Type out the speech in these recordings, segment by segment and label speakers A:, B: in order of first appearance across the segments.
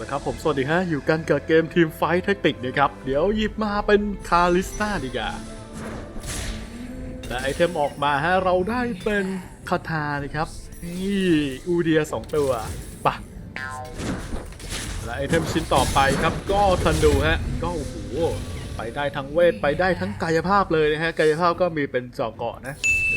A: นะครับผมสวัสดีฮะอยู่กันกับเกมทีมไฟท์แทคติกนะครับ เดี๋ยวหยิบมาเป็นคาลิสตาดีกว่าและไอเทมออกมาฮะเราได้เป็นคาทานะครับนี่อูเดียสองตัวปะและไอเทมชิ้นต่อไปครับก็ทันดูฮะก็โอ้โหไปได้ทั้งเวทไปได้ทั้งกายภาพเลยนะฮะกายภาพก็มีเป็นจอเกาะนะ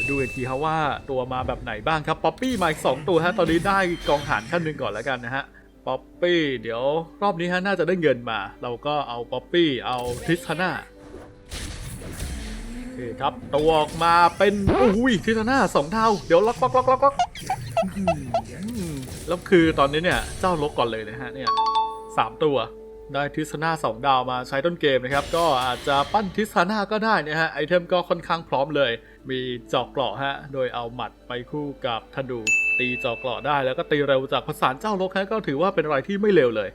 A: ดูอีกทีครับว่าตัวมาแบบไหนบ้างครับป๊อปปี้มาอีกสองตัวฮะตอนนี้ได้กองฐานขั้นหนึ่งก่อนแล้วกันนะฮะ ป๊อปปี้เดี๋ยวรอบนี้ฮะน่าจะได้เงินมา เราก็เอาป๊อปปี้เอาทิสทาน่าโอเคครับตัวออกมาเป็นอุ้ยทิสทาน่าสองเท่าเดี๋ยวล็อกล็อกล็อกล็อกล็อกแล้วคือตอนนี้เนี่ยเจ้าลกก่อนเลยนะฮะเนี่ยสามตัว ได้ทิสนาสองดาวมาใช้ต้นเกมนะครับ ก็อาจจะปั้นทิสนาก็ได้นะฮะไอเทมก็ค่อนข้างพร้อมเลย มีจอกเกราะฮะโดยเอาหมัดไปคู่กับธนูตีจอกเกราะได้แล้วก็ตีเร็วจากภาษานเจ้าลกฮะก็ถือว่าเป็นอะไรที่ไม่เลวเลย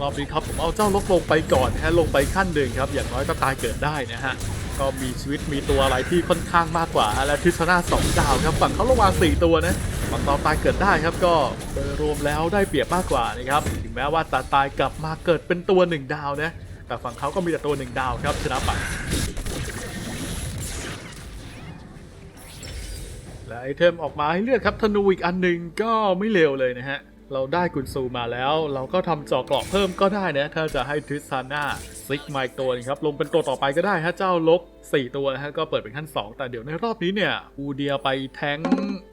A: รอบนี้ครับผมเอาเจ้าลกลงไปก่อนนะฮะลงไปขั้นหนึ่งครับ อย่างน้อยก็ตายเกิดได้นะฮะ ก็มีชีวิตมีตัวอะไรที่ค่อนข้างมากกว่าฮะและทิศนาสองดาวครับฝั่งเขาระหว่าสี่ตัวนะฝั่งตอนตายเกิดได้ครับก็โดยรวมแล้วได้เปรียบมากกว่านะครับถึงแม้ว่าตาตายกลับมาเกิดเป็นตัวหนึ่งดาวนะแต่ฝั่งเขาก็มีแต่ตัวหนึ่งดาวครับชนะไปและไอเทมออกมาให้เลือกครับธนูอีกอันหนึ่งก็ไม่เลวเลยนะฮะ เราได้กุนซูมาแล้ว เราก็ทำเจาะกรอกเพิ่มก็ได้นะ ถ้าจะให้ทริสซาน่าซิกมาอีกตัวนึงครับลงเป็นตัวต่อไปก็ได้ฮะเจ้าลบ 4 ตัวนะฮะก็เปิดเป็นขั้น 2 แต่เดี๋ยวในรอบนี้เนี่ยอูเดียไปแทง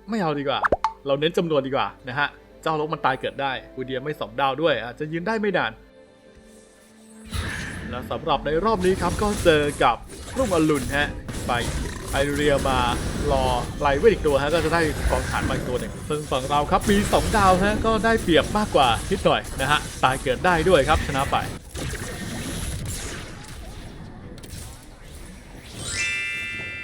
A: ไม่เอาดีกว่า เราเน้นจำนวนดีกว่านะฮะเจ้าลบมันตายเกิดได้อูเดียไม่สองดาวด้วยอาจจะยืนได้ไม่นาน และสำหรับในรอบนี้ครับก็เจอกับรุ่งอรุณฮะไปไอเรียมารอไลเวทอีกตัวฮะก็จะได้กองฐานมาอีกตัวหนึ่งซึ่งฝั่งเราครับมี 2 ดาวฮะก็ได้เปรียบมากกว่านิดหน่อยนะฮะตายเกิดได้ด้วยครับชนะไป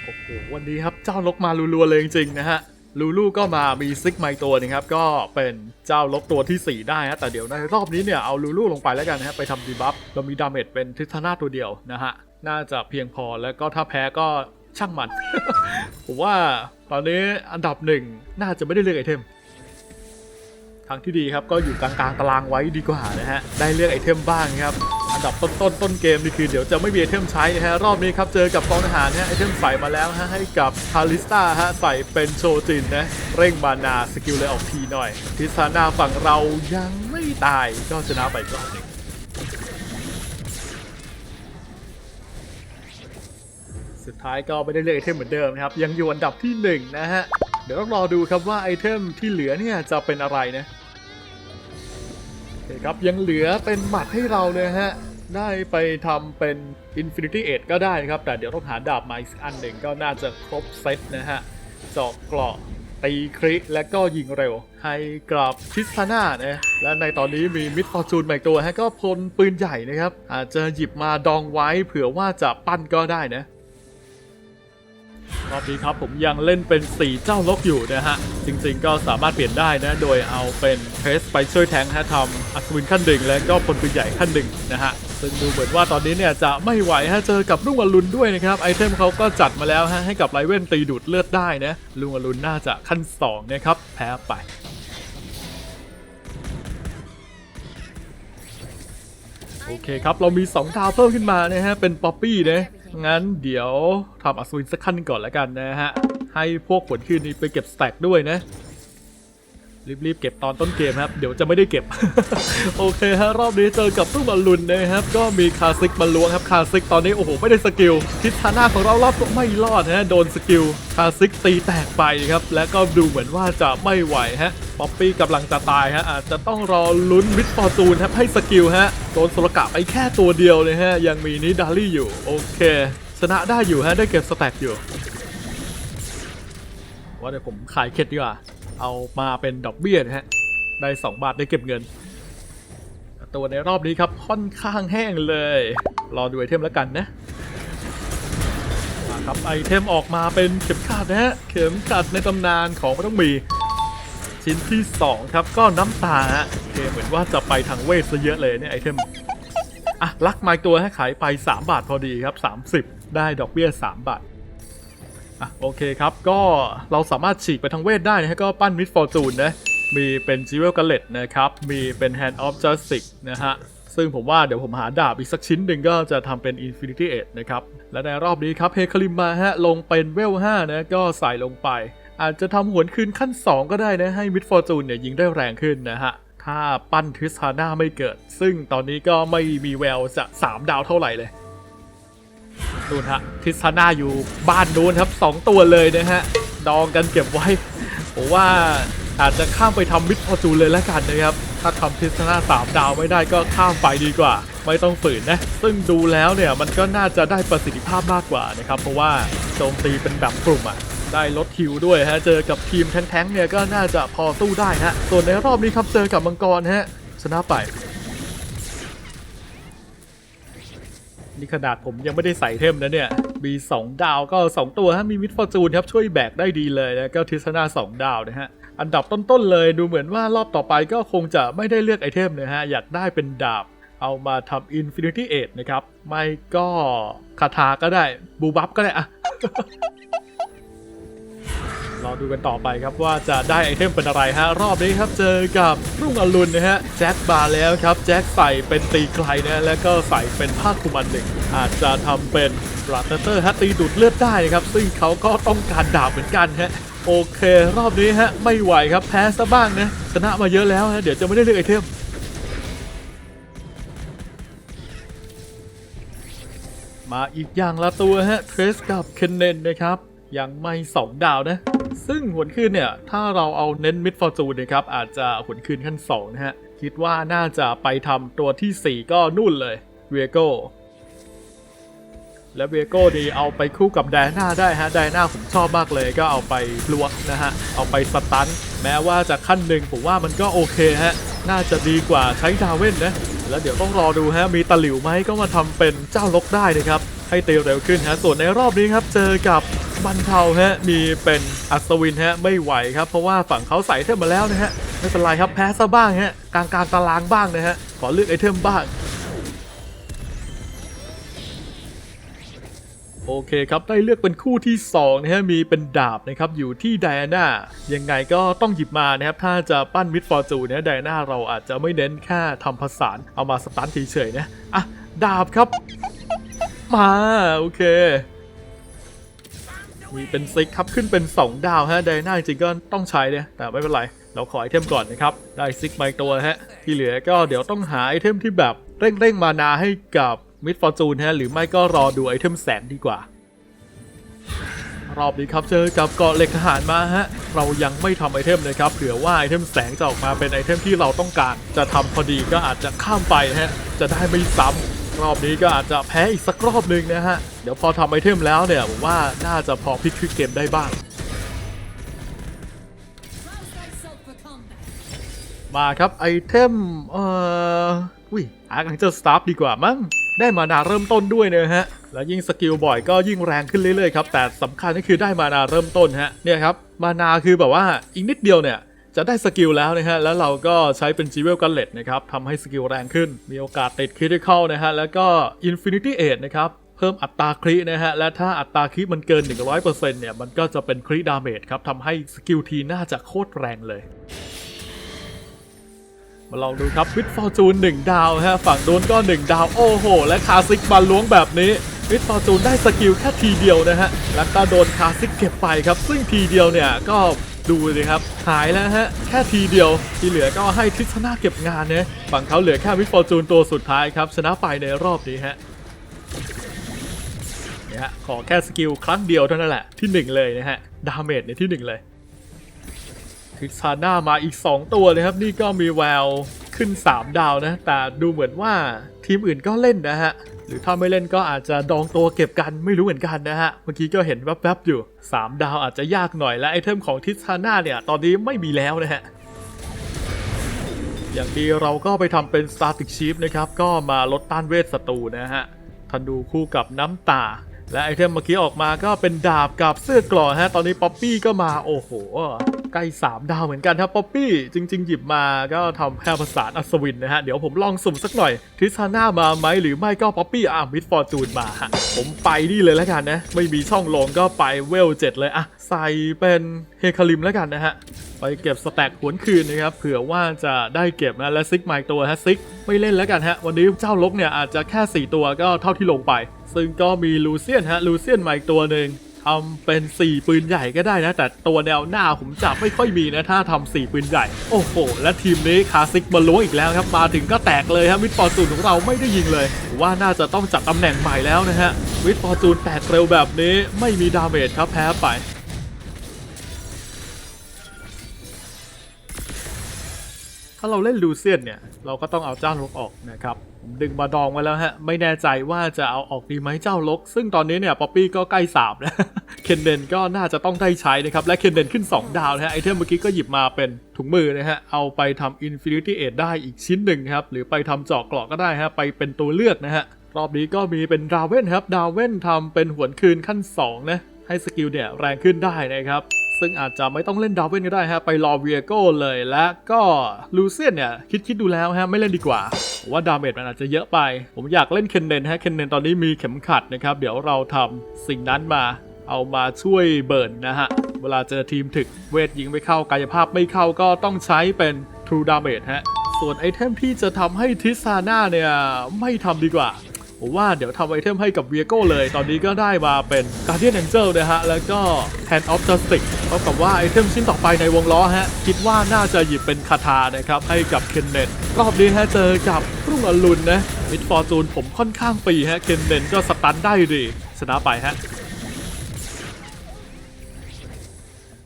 A: โอ้โหวันนี้ครับเจ้าลกมารัวๆเลยจริงๆนะฮะ ลูลูก็มามีซิกไมตัวหนึงครับ ก็เป็นเจ้าลกตัวที่ 4 ได้ฮะแต่เดี๋ยวในรอบนี้เนี่ย เอาลูลูลงไปแล้วกันนะฮะไปทำดีบัฟเรามีดาเมจเป็นทิศนาตัวเดียวนะฮะ น่าจะเพียงพอแล้วก็ถ้าแพ้ก็ช่างมัน ผมว่าตอนนี้อันดับหนึ่งน่าจะไม่ได้เลือกไอเทมทางที่ดีครับก็อยู่กลางๆตารางไว้ดีกว่านะฮะได้เลือกไอเทมบ้างครับ ดับต้นๆต้นเกมนี่คือเดี๋ยวจะไม่มีไอเทมใช้นะฮะรอบนี้ครับเจอกับกองทหารฮะไอเทมใส่มาแล้วฮะให้กับคาลิสตาฮะใส่เป็นโชจินนะเร่งมานาสกิลเลยออกทีหน่อย ทิซานาฝั่งเรายังไม่ตายก็ชนะไปกรอบหนึ่งสุดท้ายก็ไม่ได้เลือกไอเทมเหมือนเดิมนะครับ ยังอยู่อันดับที่หนึ่งนะฮะ เดี๋ยวต้องรอดูครับว่าไอเทมที่เหลือเนี่ยจะเป็นอะไรนะโอเคครับยังเหลือเป็นหมัดให้เราเลยฮะ ได้ไปทำเป็น Infinity e ก็ได้นะครับ แต่เดี๋ยวต้องหาดาบมาอีกอันหนึ่งก็น่าจะครบเซตนะฮะเจาะเกราะตีคริและก็ยิงเร็ว ให้กับชิสทาน่านะและในตอนนี้มีมิดฟอร์จูนใหม่ตัวฮะก็พลปืนใหญ่นะครับ อาจจะหยิบมาดองไว้เผื่อว่าจะปั้นก็ได้นะ รอบนี้ครับผมยังเล่นเป็น4เจ้าลกอยู่นะฮะ จริงๆก็สามารถเปลี่ยนได้นะ โดยเอาเป็นเพสไปช่วยแทงค์ฮะทำอัศวินขั้นหนึ่งและก็พลปืนใหญ่ขั้นหนึ่งนะฮะ ซึ่งดูเหมือนว่าตอนนี้เนี่ยจะไม่ไหวฮะเจอกับลุงอรุณด้วยนะครับ ไอเทมเขาก็จัดมาแล้วฮะให้กับไลเวนตีดูดเลือดได้นะลุงอรุณน่าจะขั้น2นะครับแพ้ไปโอเคครับ เรามี 2 ดาวเพิ่มขึ้นมานะฮะ เป็นป๊อปปี้นะ งั้นเดี๋ยวทำอัศวินสักขั้นก่อนแล้วกันนะฮะ ให้พวกผลคืนนี้ไปเก็บสแต็กด้วยนะ รีบๆเก็บตอนต้นเกมครับ เดี๋ยวจะไม่ได้เก็บ โอเคฮะรอบนี้เจอกับตู้บอลลุนนะครับ ก็มีคาซิกมาล้วงครับคาซิกตอนนี้โอ้โหไม่ได้สกิลทิศทางหน้าของเรารอบไม่รอดนะฮะโดนสกิลคาซิกตีแตกไปครับและก็ดูเหมือนว่าจะไม่ไหวฮะป๊อปปี้กำลังจะตายฮะอาจจะต้องรอลุ้นมิดฟอร์จูนครับให้สกิลฮะโดนโซลกะไปแค่ตัวเดียวเลยฮะยังมีนิดาลี่อยู่โอเค ชนะได้อยู่ฮะได้เก็บสแต็กอยู่ว่าเดี๋ยวผมขายเค็ดดีกว่า เอามาเป็นดอกเบี้ยนะฮะ ได้ 2 บาทได้เก็บเงิน ตัวในรอบนี้ครับค่อนข้างแห้งเลย รอดูไอเทมแล้วกันนะครับไอเทมออกมาเป็นเข็มขัดนะฮะ เข็มขัดในตำนานของมันต้องมี ชิ้นที่ 2 ครับก็น้ำตาฮะโอเคเหมือนว่าจะไปทางเวทซะเยอะเลยเนี่ยไอเทมอะลักไม้ตัวให้ขายไป 3 บาทพอดีครับ 30 ได้ดอกเบี้ย 3 บาท อะโอเคครับก็เราสามารถฉีกไปทางเวทได้นะฮะก็ปั้นมิดฟอร์จูนนะมีเป็น j e w e l g a l l e t นะครับ มีเป็น Hand of Justice นะฮะซึ่งผมว่าเดี๋ยวผมหาดาบอีกสักชิ้นหนึ่งก็จะทำเป็น Infinity Edge นะครับ และในรอบนี้ครับเฮคาริมมาฮะลงเป็นเวล5นะก็ใส่ลงไป อาจจะทำหวนคืนขั้น 2 ก็ได้นะ ให้มิดฟอร์จูนเนี่ยยิงได้แรงขึ้นนะฮะ ถ้าปั้นทิสฮาน่าไม่เกิด ซึ่งตอนนี้ก็ไม่มีแววจะ 3 ดาวเท่าไหร่เลย ดูนฮะทิสนาอยู่บ้านนู้นครับ 2 ตัวเลยนะฮะ ดองกันเก็บไว้ผมว่าอาจจะข้ามไปทำมิดฟอจูเลยแล้วกันนะครับ ถ้าทำทิสนาสามดาวไม่ได้ก็ข้ามไปดีกว่า ไม่ต้องฝืนนะ ซึ่งดูแล้วเนี่ยมันก็น่าจะได้ประสิทธิภาพมากกว่านะครับ เพราะว่าโจมตีเป็นแบบกลุ่มอะได้ลดคิวด้วยฮะ เจอกับทีมแท้งๆเนี่ยก็น่าจะพอสู้ได้ฮะ ส่วนในรอบนี้ครับเจอกับมังกรฮะ ชนะไป นี่ขนาดผมยังไม่ได้ใส่เทมนะเนี่ย มี 2 ดาวก็ 2 ตัวฮะมีมิดฟอร์จูนครับช่วยแบกได้ดีเลยนะก็ทิศนา2 ดาวนะฮะอันดับต้นๆเลยดูเหมือนว่ารอบต่อไปก็คงจะไม่ได้เลือกไอเทมนะฮะอยากได้เป็นดาบเอามาทำ Infinity e 8นะครับ ไม่ก็คาถาก็ได้ บูบับก็ได้อะ รอดูกันต่อไปครับว่าจะได้ไอเทมเป็นอะไรฮะ รอบนี้ครับเจอกับรุ่งอรุณนะฮะ แจ็คบาร์แล้วครับ แจ็คใส่เป็นตีไกลนะแล้วก็ใส่เป็นผ้าคลุมันหนึ่ง อาจจะทำเป็นราเตเตอร์ฮะตีดูดเลือดได้นะครับ ซึ่งเขาก็ต้องการดาบเหมือนกันฮะโอเค รอบนี้ฮะไม่ไหวครับแพ้ซะบ้างนะชนะมาเยอะแล้วฮะเดี๋ยวจะไม่ได้เลือกไอเทมมาอีกอย่างละตัวฮะเทรสกับเคนเนนนะครับ ยังไม่2ดาวนะ ซึ่งหวนคืนเนี่ย ถ้าเราเอาเน้นมิดฟอร์จูนนะครับ อาจจะหวนคืนขั้น 2 นะฮะ คิดว่าน่าจะไปทำตัวที่ 4 ก็นู่นเลยเวโก้และเวโก้ดีเอาไปคู่กับไดนาได้ฮะไดนาผมชอบมากเลยก็เอาไปลวกนะฮะ เอาไปสตัน แม้ว่าจะขั้นหนึ่งผมว่ามันก็โอเคฮะ น่าจะดีกว่าใช้ดาเว่นนะ แล้วเดี๋ยวต้องรอดูฮะ มีตะหลิวไหมก็มาทำเป็นเจ้าลกได้นะครับ ให้เตีเร็วขึ้นฮะ ส่วนในรอบนี้ครับ เจอกับ บันเทาฮะมีเป็นอัศวินฮะไม่ไหวครับ เพราะว่าฝั่งเขาใส่เทมมาแล้วนะฮะไม่เป็นไรครับแพ้ซะบ้างฮะกลางกลางตารางบ้างนะฮะขอเลือกไอเทมบ้างโอเคครับ ได้เลือกเป็นคู่ที่2นะฮะมีเป็นดาบนะครับอยู่ที่ไดอาน่ายังไงก็ต้องหยิบมานะครับ ถ้าจะปั้นมิดฟอร์จูนเนี่ยไดอาน่าเราอาจจะไม่เน้นแค่ทำผสานเอามาสตันเฉยๆนะ อะ ดาบครับ มา โอเค มีเป็นซิกครับขึ้นเป็น 2 ดาวฮะไดน่าจริงก็ต้องใช้เนี่ยแต่ไม่เป็นไร เราขอไอเทมก่อนนะครับได้ซิกมาอีกตัวฮะที่เหลือก็เดี๋ยวต้องหาไอเทมที่แบบเร่งๆมานาให้กับมิดฟอร์จูนฮะหรือไม่ก็รอดูไอเทมแสงดีกว่า รอบนี้ครับเจอกับเกาะเหล็กทหารมาฮะเรายังไม่ทำไอเทมเลยครับเผื่อว่าไอเทมแสงจะออกมาเป็นไอเทมที่เราต้องการ จะทำพอดีก็อาจจะข้ามไปฮะจะได้ไม่ซ้ำ รอบนี้ก็อาจจะแพ้อีกสักรอบหนึ่งนะฮะ เดี๋ยวพอทำไอเทมแล้วเนี่ยผมว่าน่าจะพอพลิกคิกเกมได้บ้าง มาครับไอเทมเอ่ออุ้ยอาร์คังเจอสตาร์ดีกว่ามั้งได้มานาเริ่มต้นด้วยนะฮะ แล้วยิ่งสกิลบ่อยก็ยิ่งแรงขึ้นเรื่อยๆครับ แต่สำคัญก็คือได้มานาเริ่มต้นฮะ เนี่ยครับ มานาคือแบบว่าอีกนิดเดียวเนี่ย จะได้สกิลแล้วนะฮะ แล้วเราก็ใช้เป็น g ีเวลกันเลตนะครับทำให้สกิลแรงขึ้น มีโอกาสติดคริติคอลนะฮะ แล้วก็ Infinity e 8นะครับ เพิ่มอัตราครินะฮะ และถ้าอัตราคริมันเกิน 100%เนี่ย มันก็จะเป็นคริดาเมจครับทำให้สกิลทีน่าจะโคตรแรงเลย มาลองดูครับวิทฟอร์จูน1ดาวฮะ ฝั่งโดนก็1ดาว โอ้โห และคาซิกมาล้วงแบบนี้วิทฟอร์จูนได้สกิลแค่ทีเดียวนะฮะ แล้วก็โดนคาซิกเก็บไปครับ ซึ่งทีเดียวเนี่ยก็ ดูเลยครับ หายแล้วฮะ แค่ทีเดียว ที่เหลือก็ให้ทิศนาเก็บงานนะฝั่งเขาเหลือแค่วิทฟอร์จูนตัวสุดท้ายครับ ชนะไปในรอบนี้ฮะเนี่ยฮะขอแค่สกิลครั้งเดียวเท่านั้นแหละที่หนึ่งเลยนะฮะ ดาเมจในที่หนึ่งเลยทิกซาน่ามาอีก 2 ตัวเลยครับ นี่ก็มีแววขึ้น 3 ดาวนะ แต่ดูเหมือนว่า ทีมอื่นก็เล่นนะฮะ หรือถ้าไม่เล่นก็อาจจะดองตัวเก็บกันไม่รู้เหมือนกันนะฮะ เมื่อกี้ก็เห็นแวบๆอยู่ 3 ดาวอาจจะยากหน่อยและไอเทมของทิกซาน่าเนี่ย ตอนนี้ไม่มีแล้วนะฮะ อย่างดีเราก็ไปทำเป็น Static Chief นะครับ ก็มาลดต้านเวทศัตรูนะฮะทันดูคู่กับน้ำตา และไอเทมเมื่อกี้ออกมาก็เป็นดาบกับเสื้อกลอฮะ ตอนนี้ป๊อปปี้ก็มาโอ้โห ใกล้ 3 ดาวเหมือนกันครับป๊อปปี้จริง ๆ หยิบมาก็ทำแค่ภาษานอัศวินนะฮะ เดี๋ยวผมลองสุ่มสักหน่อยทริซาน่ามาไหมหรือไม่ก็ป๊อปปี้อะมิดฟอร์จูนมาฮะผมไปนี่เลยแล้วกันนะ ไม่มีช่องลงก็ไปเวลเจ็ดเลยอะใส่เป็นเฮคาริมแล้วกันนะฮะ ไปเก็บสแต็กหวนคืนนะครับเผื่อว่าจะได้เก็บนะและซิกมาอีกตัวฮะซิกไม่เล่นแล้วกันฮะ วันนี้เจ้าลกเนี่ยอาจจะแค่ 4 ตัวก็เท่าที่ลงไป ซึ่งก็มีลูเซียนฮะลูเซียนมาอีกตัวหนึ่ง ทำเป็น4ปืนใหญ่ก็ได้นะ แต่ตัวแนวหน้าผมจับไม่ค่อยมีนะถ้าทำ4ปืนใหญ่ โอ้โห และทีมนี้คาซิกมาล้วงอีกแล้วครับ มาถึงก็แตกเลยครับวิทฟอร์จูนของเราไม่ได้ยิงเลย ว่าน่าจะต้องจัดตำแหน่งใหม่แล้วนะฮะวิทฟอร์จูนแตกเร็วแบบนี้ไม่มีดาเมจครับแพ้ไป ถ้าเราเล่นลูเซียนเนี่ย เราก็ต้องเอาเจ้าลกออกนะครับ ดึงมาดองไว้แล้วฮะ ไม่แน่ใจว่าจะเอาออกดีไหมเจ้าลก ซึ่งตอนนี้เนี่ยป๊อปปี้ก็ใกล้สามแล้วเคนเดนก็น่าจะต้องได้ใช้นะครับ และเคนเดนขึ้น 2 ดาวนะฮะไอเทมเมื่อกี้ก็หยิบมาเป็นถุงมือนะฮะ เอาไปทำ Infinity Aid ได้อีกชิ้นหนึ่งครับ หรือไปทำเจาะกราะก็ได้ฮะ ไปเป็นตัวเลือกนะฮะ รอบนี้ก็มีเป็นดาวเว่นครับ ดาวเว่นทำเป็นหวนคืนขั้น2นะ ให้สกิลเนี่ยแรงขึ้นได้นะครับ ซึ่งอาจจะไม่ต้องเล่นดาวเวนก็ได้ฮะ ไปรอเวียโก้เลยและก็ลูเซียนเนี่ยคิดคิดดูแล้วฮะ ไม่เล่นดีกว่า ว่าดาเมจมันอาจจะเยอะไป ผมอยากเล่นเคนเนนฮะ เคนเนนตอนนี้มีเข็มขัดนะครับ เดี๋ยวเราทำสิ่งนั้นมาเอามาช่วยเบิร์นนะฮะ เวลาเจอทีมถึกเวทยิงไม่เข้ากายภาพไม่เข้าก็ต้องใช้เป็น True Damage ฮะ ส่วนไอเทมที่จะทำให้ทิสซาน่าเนี่ยไม่ทำดีกว่า ผมว่าเดี๋ยวทำไอเทมให้กับเวียโก้เลย ตอนนี้ก็ได้มาเป็น Guardian Angel นะฮะ แล้วก็ Hand of Justice เท่ากับว่าไอเทมชิ้นต่อไปในวงล้อฮะ คิดว่าน่าจะหยิบเป็นคาถานะครับ ให้กับเคนเนตรอบนี้ฮะเจอกับรุ่งอรุณนะมิดฟอร์จูนผมค่อนข้างฟรีฮะ เคนเนตก็สตันได้ดีชนะไปฮะ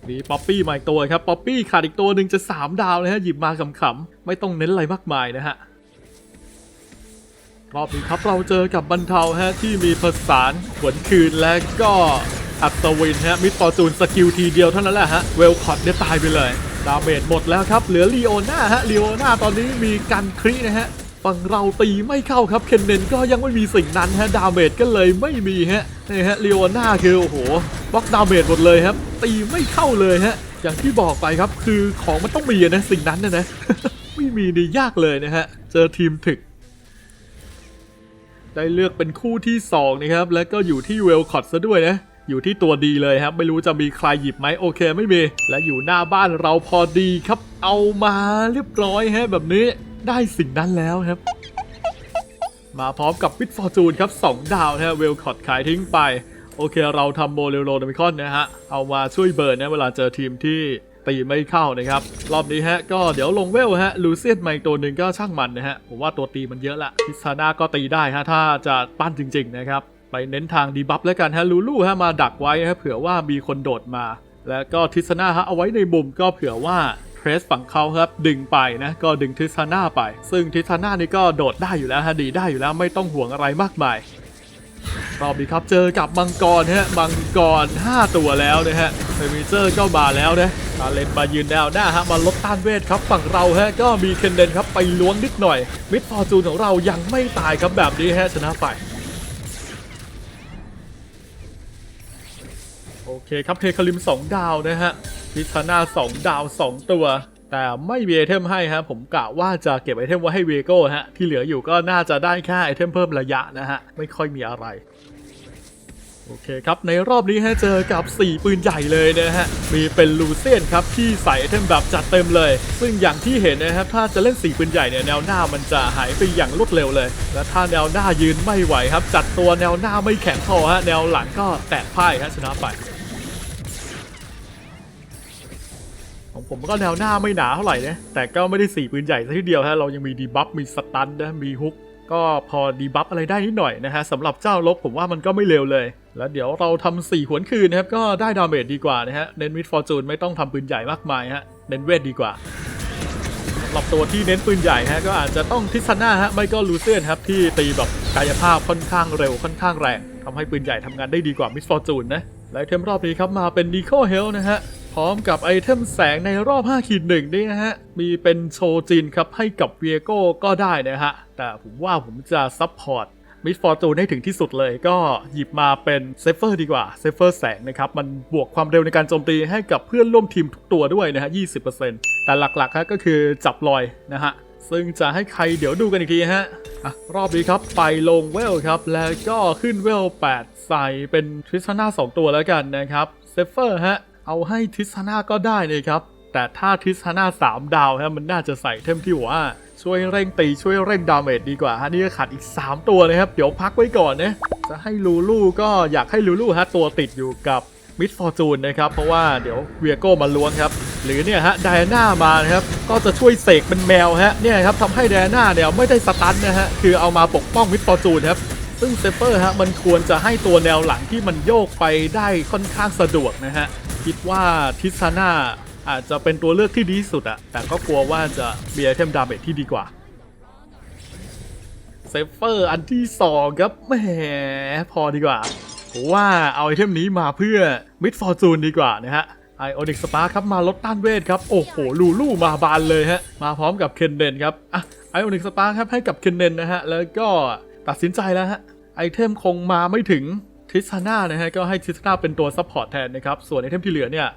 A: มีป๊อปปี้มาอีกตัวครับ ป๊อปปี้ขาดอีกตัวหนึ่งจะ 3 ดาวนะฮะ หยิบมาขำๆ ไม่ต้องเน้นอะไรมากมายนะฮะ รอบนี้ครับเราเจอกับบรรเทาฮะที่มีผสานขวนคืนและก็อัศวินฮะมิดฟอร์จูนสกิลทีเดียวเท่านั้นแหละฮะเวลคอตเนี่ยตายไปเลยดาเมจหมดแล้วครับเหลือลีโอนาฮะลีโอนาตอนนี้มีกันครีนะฮะฝั่งเราตีไม่เข้าครับเคนเนนก็ยังไม่มีสิ่งนั้นฮะดาเมจก็เลยไม่มีฮะนี่ฮะลีโอนาคือโอ้โหบล็อกดาเมจหมดเลยครับ ตีไม่เข้าเลยฮะอย่างที่บอกไปครับคือของมันต้องมีนะสิ่งนั้นนะนะไม่มีนี่ยากเลยนะฮะเจอทีมถึก ได้เลือกเป็นคู่ที่ 2 นะครับ และก็อยู่ที่เวลคอตซะด้วยนะ อยู่ที่ตัวดีเลยครับ ไม่รู้จะมีใครหยิบไหมโอเคไม่มี และอยู่หน้าบ้านเราพอดีครับ เอามาเรียบร้อยฮะแบบนี้ได้สิ่งนั้นแล้วครับ มาพร้อมกับวิทฟอร์จูนครับ 2 ดาวนะฮะเวลคอตขายทิ้งไป โอเคเราทำโมเรลโลดมิคอนนะฮะเอามาช่วยเบิร์นนะเวลาเจอทีมที่ ตีไม่เข้านะครับ รอบนี้ฮะก็เดี๋ยวลงเวลฮะลูเซียนมาอีกตัวหนึ่งก็ช่างมันนะฮะผมว่าตัวตีมันเยอะละพิซาน่าก็ตีได้ฮะถ้าจะปั้นจริง ๆ นะครับ ไปเน้นทางดีบัฟแล้วกันฮะลูลูฮะมาดักไว้ฮะเผื่อว่ามีคนโดดมา แล้วก็ทิซาน่าฮะเอาไว้ในมุมก็เผื่อว่าเทรสฝั่งเขาครับดึงไปนะก็ดึงทิซาน่าไป ซึ่งทิซาน่านี่ก็โดดได้อยู่แล้วฮะดีได้อยู่แล้วไม่ต้องห่วงอะไรมากมาย รอบนี้ครับเจอกับมังกรฮะมังกร 5 ตัวแล้วนะฮะเฟมิเจอร์ก็มาแล้วนะตาเลนมายืนแนวหน้าฮะมาลดต้านเวทครับฝั่งเราฮะก็มีเคนเดนครับไปล้วงนิดหน่อย มิดฟอร์จูนของเรายังไม่ตายครับแบบนี้ฮะชนะไปโอเคครับเฮคาริม 2 ดาวนะฮะพิชาน่า2 ดาว 2 ตัว แต่ไม่มีไอเทมให้ฮะผมกะว่าจะเก็บไอเทมไว้ให้เวโก้ฮะที่เหลืออยู่ก็น่าจะได้แค่ไอเทมเพิ่มระยะนะฮะ ไม่ค่อยมีอะไร โอเคครับ ในรอบนี้ฮะเจอกับ 4 ปืนใหญ่เลยนะฮะ มีเป็นลูเซียนครับ ที่ใส่ไอเทมแบบจัดเต็มเลย ซึ่งอย่างที่เห็นนะครับถ้าจะเล่น 4 ปืนใหญ่เนี่ยแนวหน้ามันจะหายไปอย่างรวดเร็วเลย และถ้าแนวหน้ายืนไม่ไหวครับ จัดตัวแนวหน้าไม่แข็งพอฮะแนวหลังก็แตกพ่ายฮะชนะไป ผมก็แนวหน้าไม่หนาเท่าไหร่นะแต่ก็ไม่ได้สี่ปืนใหญ่ซะทีเดียวฮะเรายังมีดีบัฟมีสตันนะมีฮุกก็พอดีบัฟอะไรได้นิดหน่อยนะฮะสำหรับเจ้าลบผมว่ามันก็ไม่เร็วเลย แล้วเดี๋ยวเราทำสี่หวนคืนนะครับ ก็ได้ดาเมจดีกว่านะฮะ เน้นมิดฟอร์จูนไม่ต้องทำปืนใหญ่มากมายฮะ เน้นเวทดีกว่าสำหรับตัวที่เน้นปืนใหญ่ฮะก็อาจจะต้องทิซาน่าฮะไม่ก็ลูเซียนครับที่ตีแบบกายภาพค่อนข้างเร็วค่อนข้างแรงทำให้ปืนใหญ่ทำงานได้ดีกว่ามิสฟอร์จูนนะและเทมรอบนี้ครับมาเป็นดีโคเฮลนะฮะ พร้อมกับไอเทมแสงในรอบ5ขีดหนึ่งนี่นะฮะ มีเป็นโชจินครับให้กับเวียโก้ก็ได้นะฮะ แต่ผมว่าผมจะซับพอร์ตมิดฟอร์จูนให้ถึงที่สุดเลยก็หยิบมาเป็นเซฟเฟอร์ดีกว่าเซฟเฟอร์แสงนะครับ มันบวกความเร็วในการโจมตีให้กับเพื่อนร่วมทีมทุกตัวด้วยนะฮะ 20%แต่หลักๆฮะก็คือจับลอยนะฮะ ซึ่งจะให้ใครเดี๋ยวดูกันอีกทีฮะอะรอบนี้ครับไปลงเวลครับ แล้วก็ขึ้นเวล 8 ใส่เป็นทริสซาน่า2ตัวแล้วกันนะครับเซฟเฟอร์ฮะ เอาให้ทิสซาน่าก็ได้นะครับ แต่ถ้าทิสฮาน่าสามดาวฮะมันน่าจะใส่เทมที่ว่าช่วยเร่งตีช่วยเร่งดาเมจดีกว่าฮะนี่ก็ขาดอีก 3 ตัวนะครับ เดี๋ยวพักไว้ก่อนนะจะให้ลูลูก็อยากให้ลูลูฮะตัวติดอยู่กับมิดฟอร์จูนนะครับ เพราะว่าเดี๋ยวเวียโก้มาล้วงครับ หรือเนี่ยฮะไดอาน่ามานะครับ ก็จะช่วยเสกเป็นแมวฮะเนี่ยครับทำให้ไดอาน่าเนี่ยไม่ได้สตันนะฮะคือเอามาปกป้องมิดฟอร์จูนครับซึ่งเซเปอร์ฮะมันควรจะให้ตัวแนวหลังที่มันโยกไปได้ค่อนข้างสะดวกนะฮะ คิดว่าทิซาน่าอาจจะเป็นตัวเลือกที่ดีที่สุดอะแต่ก็กลัวว่าจะมีไอเทมดาเมจที่ดีกว่าเซฟเฟอร์อันที่สองครับแหมพอดีกว่าผมว่าเอาไอเทมนี้มาเพื่อมิดฟอร์จูนดีกว่านะฮะไอโอนิกสปาร์ครับมาลดต้านเวทครับ โอ้โห ลูลูมาบานเลยฮะ มาพร้อมกับเคนเดนครับอะไอโอนิกสปาร์ครับให้กับเคนเดนนะฮะ แล้วก็ตัดสินใจแล้วฮะ ไอเทมคงมาไม่ถึง ทิสาน่านะฮะก็ให้ทิสาน่าเป็นตัวซัพพอร์ตแทนนะครับส่วนไอเทมที่เหลือเนี่ย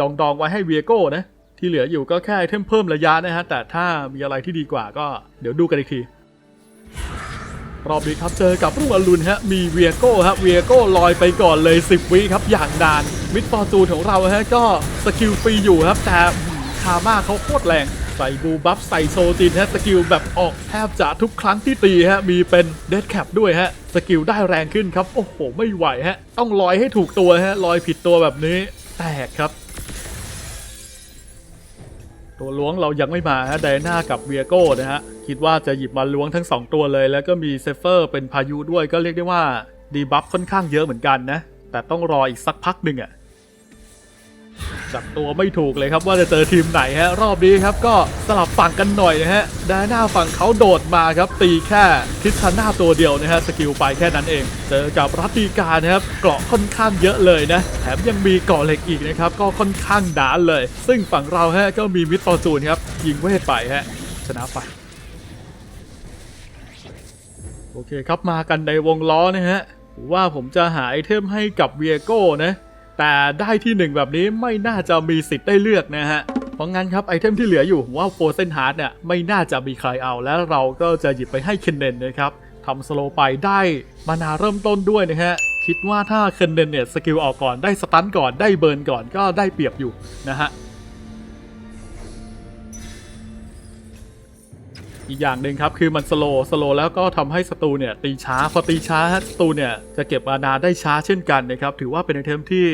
A: ดองดองๆไว้ให้เวียโก้นะที่เหลืออยู่ก็แค่ไอเทมเพิ่มระยะนะฮะแต่ถ้ามีอะไรที่ดีกว่าก็เดี๋ยวดูกันอีกทีรอบนี้ครับเจอกับรุ่งอรุณฮะมีเวียโก้ฮะเวียโก้ลอยไปก่อนเลย 10 วิครับอย่างนานมิดฟอร์จูนของเราฮะก็สกิลฟรีอยู่ครับแต่หืม คาม่าเขาโคตรแรง ใส่บูบัฟใส่โซจินฮะสกิลแบบออกแทบจะทุกครั้งที่ตีฮะมีเป็นเดดแคปด้วยฮะสกิลได้แรงขึ้นครับ โอ้โห ไม่ไหวฮะ ต้องลอยให้ถูกตัวฮะลอยผิดตัวแบบนี้แตกครับ ตัวล้วงเรายังไม่มาฮะไดนากับเวียโก้นะฮะคิดว่าจะหยิบมาล้วงทั้ง 2 ตัวเลย แล้วก็มีเซฟเฟอร์เป็นพายุด้วยก็เรียกได้ว่าดีบัฟค่อนข้างเยอะเหมือนกันนะแต่ต้องรออีกสักพักหนึ่งอะ จับตัวไม่ถูกเลยครับว่าจะเจอทีมไหนฮะรอบนี้ครับก็สลับฝั่งกันหน่อยนะฮะไดาน่าฝั่งเขาโดดมาครับตีแค่ทิศทาน่าตัวเดียวนะฮะสกิลไปแค่นั้นเอง เจอกับรัตติกานะครับเกราะค่อนข้างเยอะเลยนะแถมยังมีเกราะเหล็กอีกนะครับก็ค่อนข้างดานเลย ซึ่งฝั่งเราฮะก็มีมิดฟอร์จูนครับยิงเวทไปฮะชนะไปโอเคครับมากันในวงล้อนะฮะว่าผมจะหาไอเทมให้กับเวียโก้นะ แต่ได้ที่หนึ่งแบบนี้ไม่น่าจะมีสิทธิ์ได้เลือกนะฮะ เพราะงั้นครับไอเทมที่เหลืออยู่ว่าโฟเซนฮาร์ดเนี่ยไม่น่าจะมีใครเอา แล้วเราก็จะหยิบไปให้เคนเนนนะครับทำสโลไปได้มานาเริ่มต้นด้วยนะฮะคิดว่าถ้าเคนเนนเนี่ยสกิลออกก่อนได้สตันก่อนได้เบิร์นก่อนก็ได้เปรียบอยู่นะฮะ อีกอย่างหนึ่งครับคือมันสโลว์สโลว์แล้วก็ทำให้ศัตรูเนี่ยตีช้าพอตีช้าฮะศัตรูเนี่ยจะเก็บมานาได้ช้าเช่นกันนะครับถือว่าเป็นไอเทมที่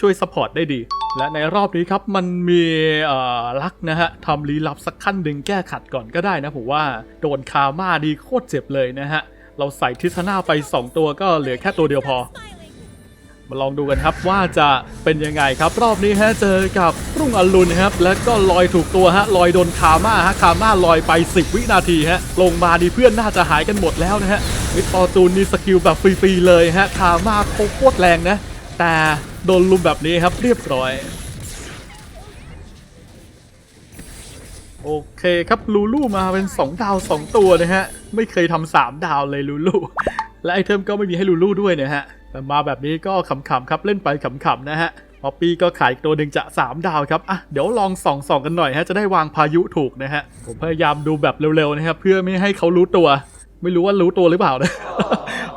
A: ช่วยซัพพอร์ตได้ดี และในรอบนี้ครับมันมีอ่อลักนะฮะทำรีลับสักขั้นหนึ่งแก้ขัดก่อนก็ได้นะผมว่าโดนคาม่าดีโคตรเจ็บเลยนะฮะเราใส่ทิศนาไป 2 ตัวก็เหลือแค่ตัวเดียวพอ มาลองดูกันครับว่าจะเป็นยังไงครับ รอบนี้ฮะเจอกับรุ่งอรุณครับ แล้วก็ลอยถูกตัวฮะลอยโดนคาม่าฮะคาม่าลอยไป 10 วินาทีฮะลงมาดีเพื่อนน่าจะหายกันหมดแล้วนะฮะวิทฟอร์จูนนี่สกิลแบบฟรีๆเลยฮะคาม่าโคตรแรงนะ แต่โดนลุมแบบนี้ครับเรียบร้อยโอเคครับลูลูมาเป็น 2 ดาว 2 ตัวนะฮะ ไม่เคยทำ3ดาวเลยลูลูและไอเทมก็ไม่มีให้ลูลูด้วยนะฮะ แต่มาแบบนี้ก็ขำๆครับเล่นไปขำๆนะฮะพอปี้ก็ขายตัวหนึ่งจะ 3 ดาวครับ อะ เดี๋ยวลองส่องส่องกันหน่อยฮะ จะได้วางพายุถูกนะฮะ ผมพยายามดูแบบเร็วๆนะครับ เพื่อไม่ให้เขารู้ตัว ไม่รู้ว่ารู้ตัวหรือเปล่านะ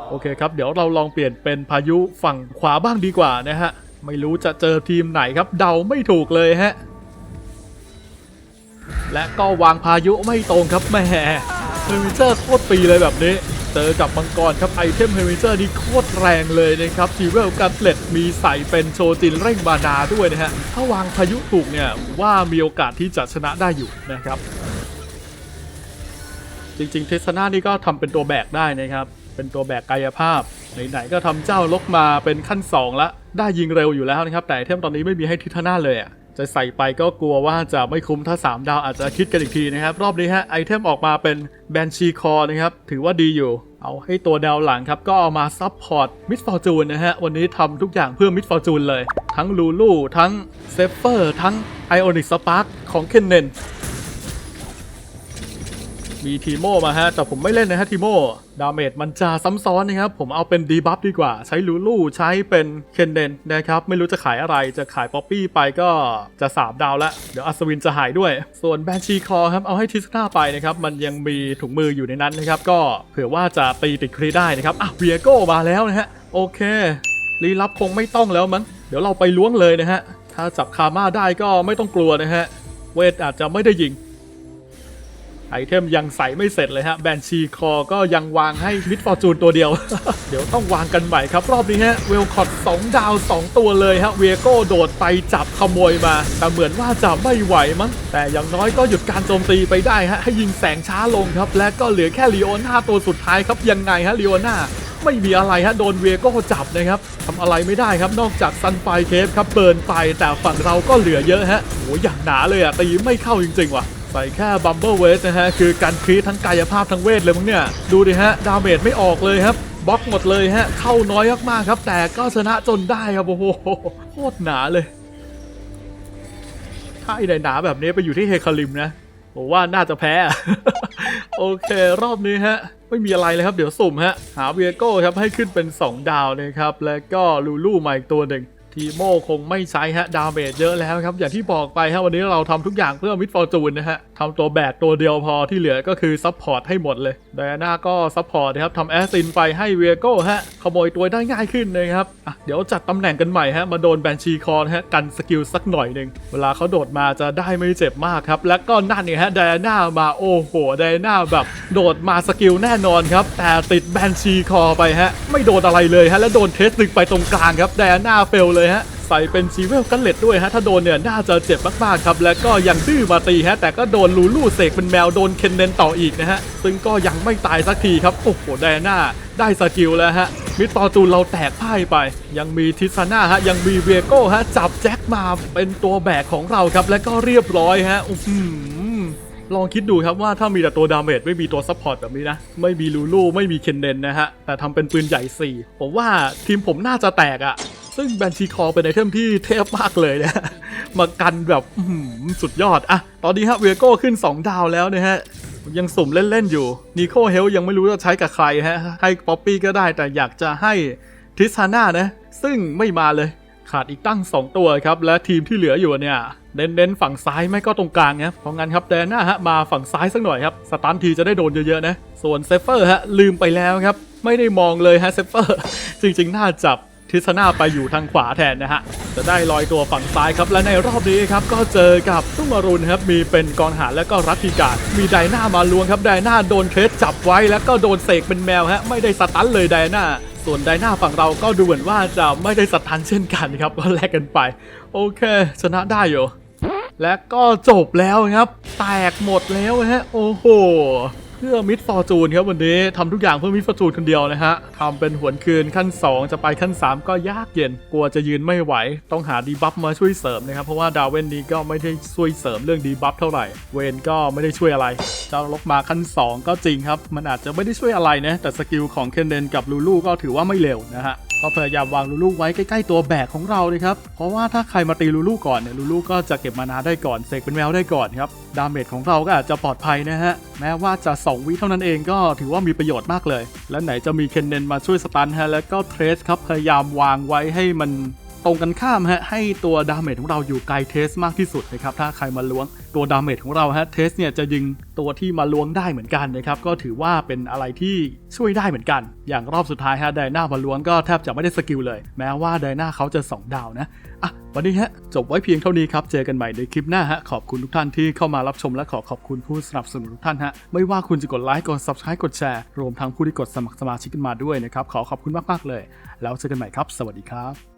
A: โอเคครับ เดี๋ยวเราลองเปลี่ยนเป็นพายุฝั่งขวาบ้างดีกว่านะฮะ ไม่รู้จะเจอทีมไหนครับ เดาไม่ถูกเลยฮะ และก็วางพายุไม่ตรงครับแม่เฮมิเจอร์โคตรปีเลยแบบนี้ เจอกับมังกรครับไอเทมเฮมิเจอร์นี่โคตรแรงเลยนะครับทีเวลกันเล็ดมีใส่เป็นโชจินเร่งบานาด้วยนะฮะ ถ้าวางพายุถูกเนี่ยว่ามีโอกาสที่จะชนะได้อยู่นะครับ จริงๆเทสนานี่ก็ทำเป็นตัวแบกได้นะครับ เป็นตัวแบกกายภาพไหนๆก็ทำเจ้าลกมาเป็นขั้น2ละได้ยิงเร็วอยู่แล้วนะครับ แต่เทมตอนนี้ไม่มีให้ทิทนาเลยอะ จะใส่ไปก็กลัวว่าจะไม่คุ้มถ้า 3 ดาวอาจจะคิดกันอีกทีนะครับ รอบนี้ฮะไอเทมออกมาเป็นแบนชีคอนะครับ ถือว่าดีอยู่ เอาให้ตัวดาวหลังครับ ก็เอามาซับพอร์ตมิดฟอร์จูนนะฮะ วันนี้ทำทุกอย่างเพื่อมิดฟอร์จูนเลย ทั้งลูลูทั้งเซฟเฟอร์ทั้งไอออนิกสปาร์คของเคนเนน มีทีโมมาฮะ แต่ผมไม่เล่นนะฮะทีโมดาเมจมันจะซ้ำซ้อนนะครับ ผมเอาเป็นดีบัฟดีกว่า ใช้ลูลูใช้เป็นเคนเดนนะครับ ไม่รู้จะขายอะไรจะขายป๊อปปี้ไปก็จะ3ดาวแล้วเดี๋ยวอัศวินจะหายด้วย ส่วนแบนชีคอครับ เอาให้ทิสนาไปนะครับ มันยังมีถุงมืออยู่ในนั้นนะครับ ก็เผื่อว่าจะตีติดครีได้นะครับอะเวียโก้มาแล้วนะฮะโอเครีลับคงไม่ต้องแล้วมั้งเดี๋ยวเราไปล้วงเลยนะฮะถ้าจับคาม่าได้ก็ไม่ต้องกลัวนะฮะเวทอาจจะไม่ได้ยิง ไอเทมยังใส่ไม่เสร็จเลยฮะแบนชีคอก็ยังวางให้มิดฟอร์จูนตัวเดียว เดี๋ยวต้องวางกันใหม่ครับ รอบนี้ฮะเวลคอต2ดาว 2 ตัวเลยฮะเวียโก้โดดไปจับขโมยมา แต่เหมือนว่าจะไม่ไหวมั้งแต่อย่างน้อยก็หยุดการโจมตีไปได้ฮะให้ยิงแสงช้าลงครับ และก็เหลือแค่ลีโอนาตัวสุดท้ายครับยังไงฮะลีโอนาไม่มีอะไรฮะโดนเวียโก้จับนะครับทำอะไรไม่ได้ครับนอกจากซันไฟเคฟครับเบิร์นไปแต่ฝั่งเราก็เหลือเยอะฮะโหอย่างหนาเลยอะตีไม่เข้าจริงๆว่ะ ใส่แค่บัมเบิลเวสนะฮะ คือการครีทั้งกายภาพทั้งเวทเลยมั้งเนี่ย ดูดิฮะ ดาเมจไม่ออกเลยครับบล็อกหมดเลยฮะ เข้าน้อยมากๆครับ แต่ก็ชนะจนได้ครับ โอ้โหโคตรหนาเลยถ้าไอ้หนาแบบนี้ไปอยู่ที่เฮคาริมนะผมว่าน่าจะแพ้ โอเค รอบนี้ฮะ ไม่มีอะไรเลยครับ เดี๋ยวสุ่มฮะ หาเวียโก้ครับให้ขึ้นเป็น 2 ดาวนะครับ แล้วก็ลูลูมาอีกตัวหนึ่ง ทีโมคงไม่ใช้ฮะดาเมจเยอะแล้วครับอย่างที่บอกไปฮะวันนี้เราทำทุกอย่างเพื่อมิดฟอร์จูนนะฮะทำตัวแบกตัวเดียวพอที่เหลือก็คือซัพพอร์ตให้หมดเลยไดอาน่าก็ซัพพอร์ตนะครับทำแอสซินไปให้เวียโก้ฮะขโมยตัวได้ง่ายขึ้นนะครับอะเดี๋ยวจัดตำแหน่งกันใหม่ฮะมาโดนแบนชีคอนฮะกันสกิลสักหน่อยหนึ่งเวลาเขาโดดมาจะได้ไม่เจ็บมากครับแล้วก็นั่นเนี่ยฮะไดอาน่ามาโอ้โหไดอาน่าแบบโดดมาสกิลแน่นอนครับแต่ติดแบนชีคอไปฮะไม่โดนอะไรเลยฮะแล้วโดนเทสตึกไปตรงกลางครับไดอาน่าเฟลเลยฮะ ใส่เป็นซีเวลกันเล็ดด้วยฮะ ถ้าโดนเนี่ย น่าจะเจ็บมากๆครับ แล้วก็ยังดื้อมาตีฮะ แต่ก็โดนลูลูเสกเป็นแมวโดนเคนเนนต่ออีกนะฮะ ซึ่งก็ยังไม่ตายสักทีครับ โอ้โห ไดอาน่าได้สกิลแล้วฮะมิดฟอร์จูเราแตกพ่ายไป ยังมีทิซาน่าฮะ ยังมีเวโก้ฮะ จับแจ็คมาเป็นตัวแบกของเราครับ และก็เรียบร้อยฮะอื้อหือลองคิดดูครับว่าถ้ามีแต่ตัวดาเมจไม่มีตัวซัพพอร์ตแบบนี้นะ ไม่มีลูลูไม่มีเคนเดนนะฮะ แต่ทำเป็นปืนใหญ่ 4 ผมว่าทีมผมน่าจะแตกอะ่ะ ซึ่งแบนชีคอเป็นไอเทมที่เทพมากเลยนะมากันแบบสุดยอดอะตอนนี้ฮะเวโก้ขึ้น 2 ดาวแล้วนะฮะ ยังสุ่มเล่น ๆ อยู่นิโคเฮลยังไม่รู้จะใช้กับใครฮะ ให้ป๊อปปี้ก็ได้แต่อยากจะให้ทิสฮาน่านะ ซึ่งไม่มาเลยขาดอีกตั้ง 2 ตัวครับ และทีมที่เหลืออยู่เนี่ยเน้นๆฝั่งซ้ายไม่ก็ตรงกลางครับเพราะงั้นครับแดนหน้าฮะมาฝั่งซ้ายสักหน่อยครับสตันทีจะได้โดนเยอะๆนะส่วนเซฟเฟอร์ฮะลืมไปแล้วครับไม่ได้มองเลยฮะเซฟเฟอร์จริง ๆ น่าจับ ทิศนาไปอยู่ทางขวาแทนนะฮะ จะได้ลอยตัวฝั่งซ้ายครับ และในรอบนี้ครับ ก็เจอกับตุ้งอรุณครับ มีเป็นกองหารและก็รัติการมีไดนามาลวงครับ ไดนาโดนเคสจับไว้แล้วก็โดนเสกเป็นแมวฮะ ไม่ได้สตันเลยไดนาส่วนไดนาฝั่งเราก็ดูเหมือนว่าจะไม่ได้สตันเช่นกันครับ ก็แลกกันไป โอเค ชนะได้อยู่และก็จบแล้วครับ แตกหมดแล้วฮะ โอ้โห เพื่อมิดฟอร์จูนครับวันนี้ทำทุกอย่างเพื่อมิดฟอร์จูนคนเดียวนะฮะทำเป็นหวนคืนขั้น 2 จะไปขั้น 3 ก็ยากเย็น กลัวจะยืนไม่ไหว ต้องหาดีบัฟมาช่วยเสริมนะครับ เพราะว่าดาวเวนนี้ก็ไม่ได้ช่วยเสริมเรื่องดีบัฟเท่าไหร่ เวนก็ไม่ได้ช่วยอะไร เจ้าลกมาขั้น 2 ก็จริงครับ มันอาจจะไม่ได้ช่วยอะไรนะแต่สกิลของเคนเดนกับลูลูก็ถือว่าไม่เร็วนะฮะก็พยายามวางลูลูไว้ใกล้ๆตัวแบกของเราเลยครับ เพราะว่าถ้าใครมาตีลูลูก่อนเนี่ยลูลูก็จะเก็บมานาได้ก่อนเสกเป็นแมวได้ก่อนครับ ดาเมจของเราก็อาจจะปลอดภัยนะฮะแม้ว่าจะ 2 วิเท่านั้นเองก็ถือว่ามีประโยชน์มากเลย และไหนจะมีเคนเนนมาช่วยสตันฮะแล้วก็เทรสครับพยายามวางไว้ให้มันตรงกันข้ามฮะให้ตัวดาเมจของเราอยู่ไกลเทสมากที่สุดนะครับถ้าใครมาล้วง ตัวดาเมจของเราฮะเทสเนี่ยจะยิงตัวที่มาล้วงได้เหมือนกันนะครับก็ถือว่าเป็นอะไรที่ช่วยได้เหมือนกัน อย่างรอบสุดท้ายฮะไดนามาล้วงก็แทบจะไม่ได้สกิลเลย แม้ว่าไดนาเขาจะ 2 ดาวนะอะวันนี้ฮะจบไว้เพียงเท่านี้ครับเจอกันใหม่ในคลิปหน้าฮะขอบคุณทุกท่านที่เข้ามารับชมและขอขอบคุณผู้สนับสนุนทุกท่านฮะไม่ว่าคุณจะกดไลค์กด subscribe กดแชร์รวมทั้งผู้ที่กดสมัครสมาชิกกันมาด้วยนะครับขอขอบคุณมากๆเลย แล้วเจอกันใหม่ครับ สวัสดีครับ